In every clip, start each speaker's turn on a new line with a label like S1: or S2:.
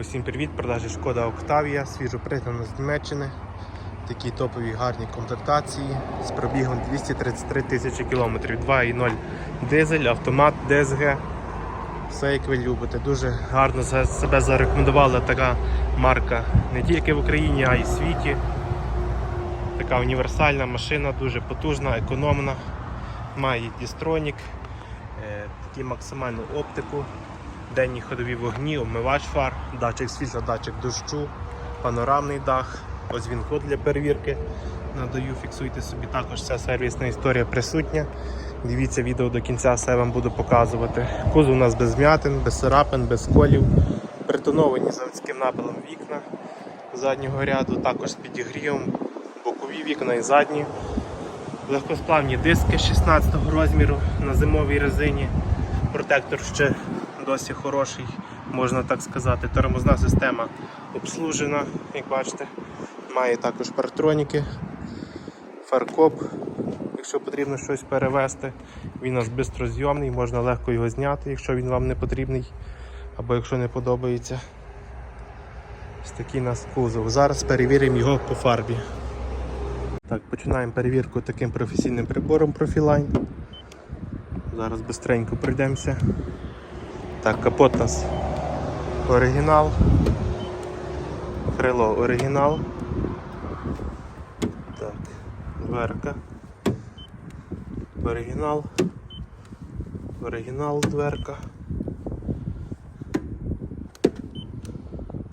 S1: Усім привіт, продажі Шкода Октавія, свіжо пригнана з Німеччини. Такі топові гарні комплектації з пробігом 233 тисячі кілометрів. 2.0 дизель, автомат, DSG. Все як ви любите. Дуже гарно себе зарекомендувала така марка не тільки в Україні, а й в світі. Така універсальна машина, дуже потужна, економна. Має дістронік, е, такі максимальну оптику, денні ходові вогні, омивач фар, датчик світла, датчик дощу, панорамний дах. Ось він код для перевірки. Надаю, фіксуйте собі також вся сервісна історія присутня. Дивіться відео до кінця, все вам буду показувати. Кузов у нас без м'ятин, без царапин, без колів. Притоновані заводським напилом вікна заднього ряду, також з підігрівом, бокові вікна і задні. Легкосплавні диски 16 розміру на зимовій резині. Протектор ще досі хороший, можна так сказати. Тормозна система обслужена, як бачите. Має також партроніки, фаркоп, якщо потрібно щось перевезти. Він у нас бистрозйомний, можна легко його зняти, якщо він вам не потрібний, або якщо не подобається. Ось такий у нас кузов. Зараз перевіримо його по фарбі. Так, починаємо перевірку таким професійним прибором Profiline. Зараз швидко пройдемося. Так, капот нас оригінал. Крило оригінал. Так, дверка. Оригінал. Оригінал дверка.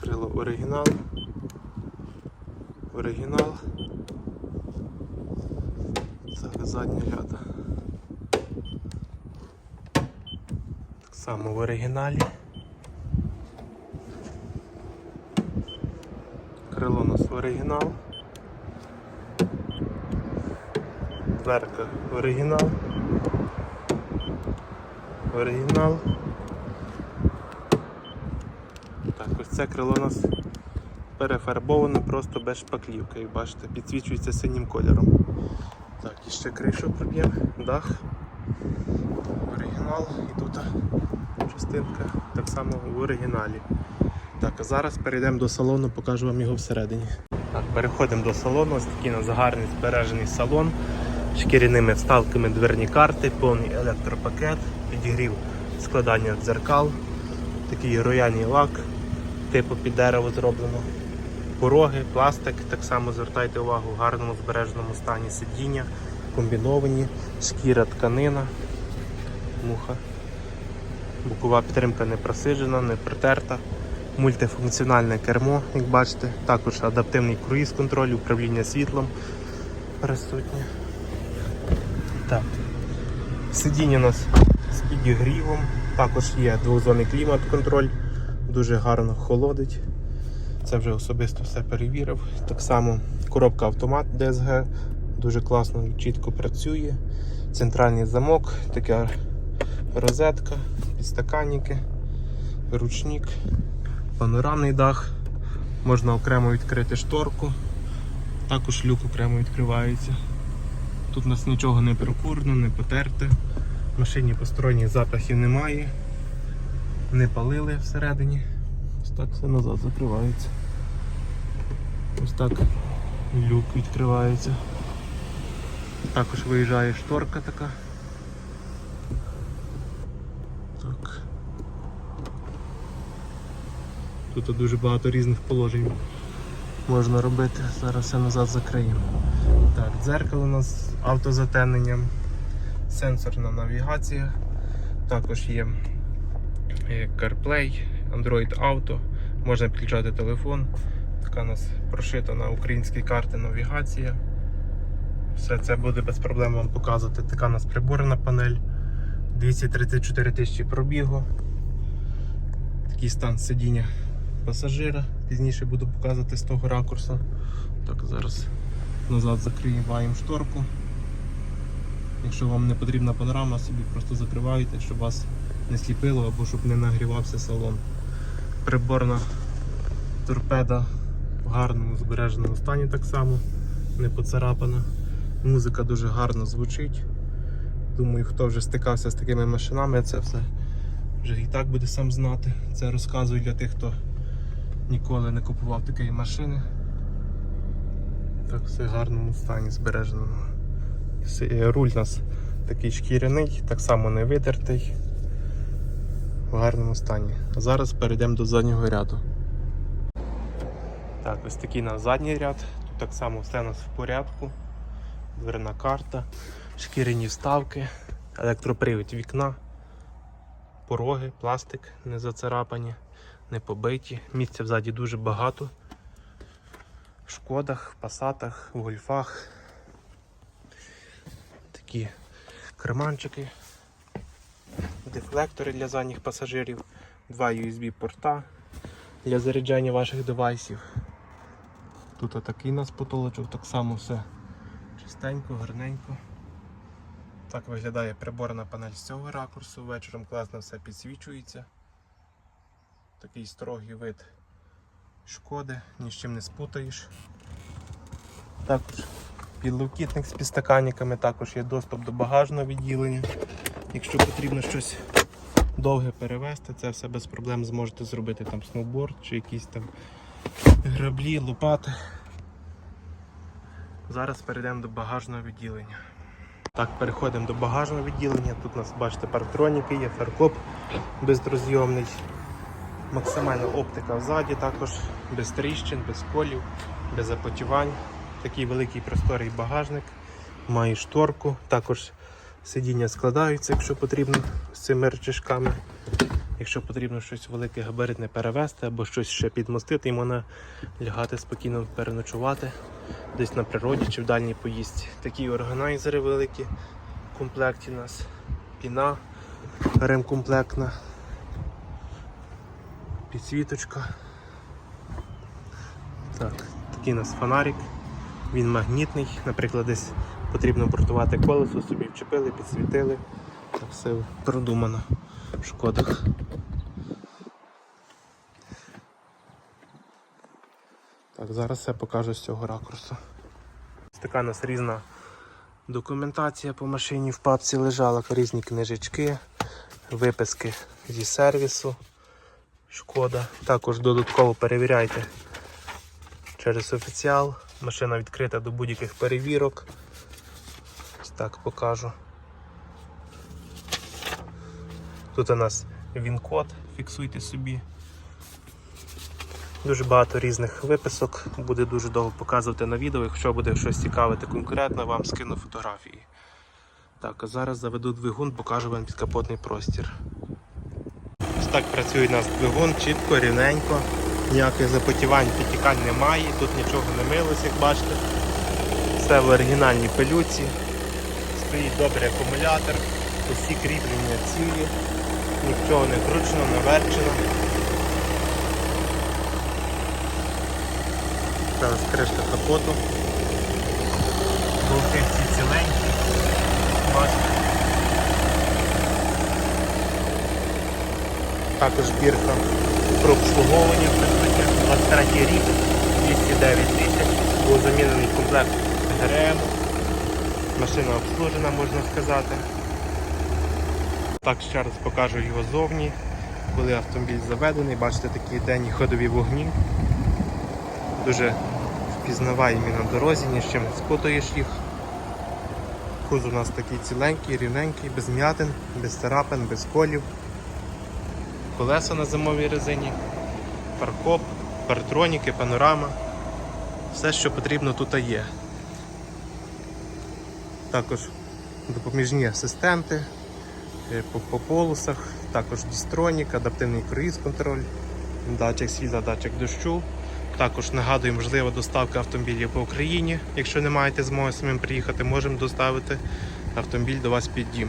S1: Крило оригінал. Оригінал. Так, задня ляда. Само в оригіналі. Крило у нас оригінал. Дверка оригінал. Оригінал. Так, ось це крило у нас перефарбоване просто без шпаклівки, як бачите, підсвічується синім кольором. Так, і ще кришу проб'ємо, дах, оригінал і тут частинка так само в оригіналі. Так, а зараз перейдемо до салону, покажу вам його всередині. Так, переходимо до салону, ось такий у нас гарний збережений салон. Шкіряними вставками дверні карти, повний електропакет, підігрів складання дзеркал, такий рояльний лак, типу під дерево зроблено. Пороги, пластик, так само звертайте увагу в гарному збереженому стані сидіння, комбіновані, шкіра тканина, муха. Бокова підтримка не просиджена, не притерта. Мультифункціональне кермо, як бачите, також адаптивний круїз контроль, управління світлом присутнє. Так. Сидіння у нас з підігрівом, також є двозонний клімат-контроль, дуже гарно холодить. Це вже особисто все перевірив. Так само коробка автомат DSG дуже класно чітко працює. Центральний замок, така розетка, підстаканники, ручник, панорамний дах. Можна окремо відкрити шторку, також люк окремо відкривається. Тут у нас нічого не прокурено, не потерте. В машині посторонніх запахів немає. Не палили всередині. Ось так все назад закривається. Ось так люк відкривається. Також виїжджає шторка така. Так. Тут дуже багато різних положень можна робити. Зараз все назад закриємо. Так, дзеркало у нас з автозатемненням, сенсорна навігація, також є е, CarPlay, Android Auto, можна підключати телефон. Така у нас прошита на українській карті навігація. Все це буде без проблем вам показувати. Така у нас приборна панель. 234 тисячі пробігу. Такий стан сидіння пасажира. Пізніше буду показувати з того ракурсу. Так, зараз назад закриваємо шторку. Якщо вам не потрібна панорама, собі просто закриваєте, щоб вас не сліпило або щоб не нагрівався салон. Приборна торпеда в гарному збереженому стані так само, не поцарапана. Музика дуже гарно звучить. Думаю, хто вже стикався з такими машинами, це все вже і так буде сам знати. Це розказую для тих, хто Ніколи не купував такої машини. Так, все в гарному стані збереженому. Руль у нас такий шкіряний, так само не витертий. В гарному стані. А зараз перейдемо до заднього ряду. Так, ось такий у задній ряд. Тут так само все у нас в порядку. Дверна карта, шкіряні вставки, електропривід вікна, пороги, пластик не зацарапані, не побиті. Місця взаді дуже багато. В шкодах, пасатах, в гольфах. Такі карманчики, дефлектори для задніх пасажирів, два USB порта для заряджання ваших девайсів. Тут отакий у нас потолочок, так само все чистенько, гарненько. Так виглядає приборна панель з цього ракурсу. Вечором класно все підсвічується. Такий строгий вид шкоди, ні з чим не спутаєш. Також підлокітник з підстаканниками, також є доступ до багажного відділення. Якщо потрібно щось довге перевезти, це все без проблем зможете зробити там сноуборд чи якісь там граблі, лопати. Зараз перейдемо до багажного відділення. Так, переходимо до багажного відділення. Тут у нас, бачите, парктроніки є, фаркоп бездрозйомний. Максимальна оптика ззаді, також без тріщин, без колів, без запотівань. Такий великий просторий багажник, має шторку, також сидіння складаються, якщо потрібно, з цими речашками. Якщо потрібно щось велике габаритне перевезти або щось ще підмостити, і можна лягати спокійно переночувати десь на природі чи в дальній поїздці. Такі органайзери великі в комплекті у нас. Піна ремкомплектна, підсвіточка. Так, такий у нас фонарик. Він магнітний, наприклад, десь потрібно бортувати колесо, собі вчепили, підсвітили. Так все продумано в шкодах. Так, зараз все покажу з цього ракурсу. Така у нас різна документація по машині в папці лежала, різні книжечки, виписки зі сервісу. Шкода. Також додатково перевіряйте через офіціал. Машина відкрита до будь-яких перевірок. Ось так покажу. Тут у нас він-код, фіксуйте собі. Дуже багато різних виписок, буде дуже довго показувати на відео. Якщо буде щось цікавити конкретно, вам скину фотографії. Так, а зараз заведу двигун, покажу вам підкапотний простір. Ось так працює у нас двигун, чітко, рівненько, ніяких запотівань, підтікань немає, тут нічого не милось, як бачите. Все в оригінальній пилюці. Стоїть добрий акумулятор, усі кріплення цілі, нічого не кручено, не верчено. Зараз кришка капоту. Болти всі ціленькі. Бачите. Також бірка про обслуговування присутня. 23 рік, 209 тисяч. Був замінений комплект ГРМ. Машина обслужена, можна сказати. Так, ще раз покажу його зовні. Коли автомобіль заведений, бачите такі денні ходові вогні. Дуже впізнаваємі на дорозі, ні з чим не спутаєш їх. Кузов у нас такий ціленький, рівненький, без м'ятин, без царапин, без колів. Колеса на зимовій резині, паркоп, партроніки, панорама. Все, що потрібно тут є. Також допоміжні асистенти е, по, по полосах, також дістронік, адаптивний круїз-контроль, датчик світла, датчик дощу. Також нагадую, можлива доставка автомобілів по Україні. Якщо не маєте змоги самим приїхати, можемо доставити автомобіль до вас під дім.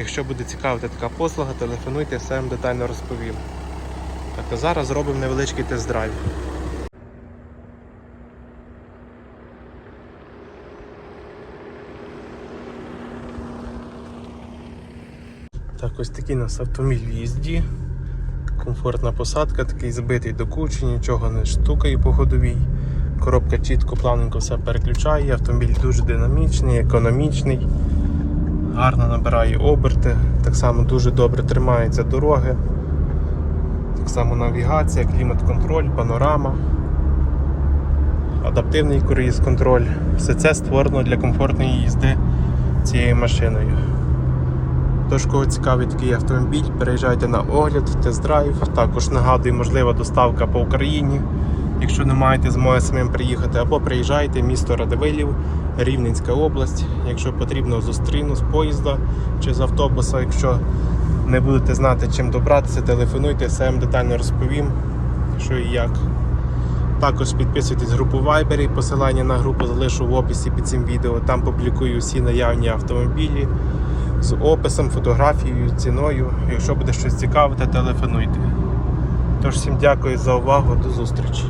S1: Якщо буде цікавити така послуга, телефонуйте, все вам детально розповім. Так, а зараз зробимо невеличкий тест-драйв. Так, ось такий у нас автомобіль в їзді. Комфортна посадка, такий збитий до кучі, нічого не штукає по ходовій. Коробка чітко, плавненько все переключає, автомобіль дуже динамічний, економічний, гарно набирає оберти, так само дуже добре тримається дороги. Так само навігація, клімат-контроль, панорама, адаптивний круїз-контроль. Все це створено для комфортної їзди цією машиною. Тож, кого цікавить такий автомобіль, переїжджайте на огляд, тест-драйв. Також нагадую, можлива доставка по Україні, якщо не маєте змоги самим приїхати, або приїжджайте місто Радивилів, Рівненська область. Якщо потрібно, зустріну з поїзда чи з автобуса. Якщо не будете знати, чим добратися, телефонуйте, все вам детально розповім, що і як. Також підписуйтесь в групу Viber, посилання на групу залишу в описі під цим відео. Там публікую всі наявні автомобілі з описом, фотографією, ціною. Якщо буде щось цікавити, телефонуйте. Тож всім дякую за увагу, до зустрічі.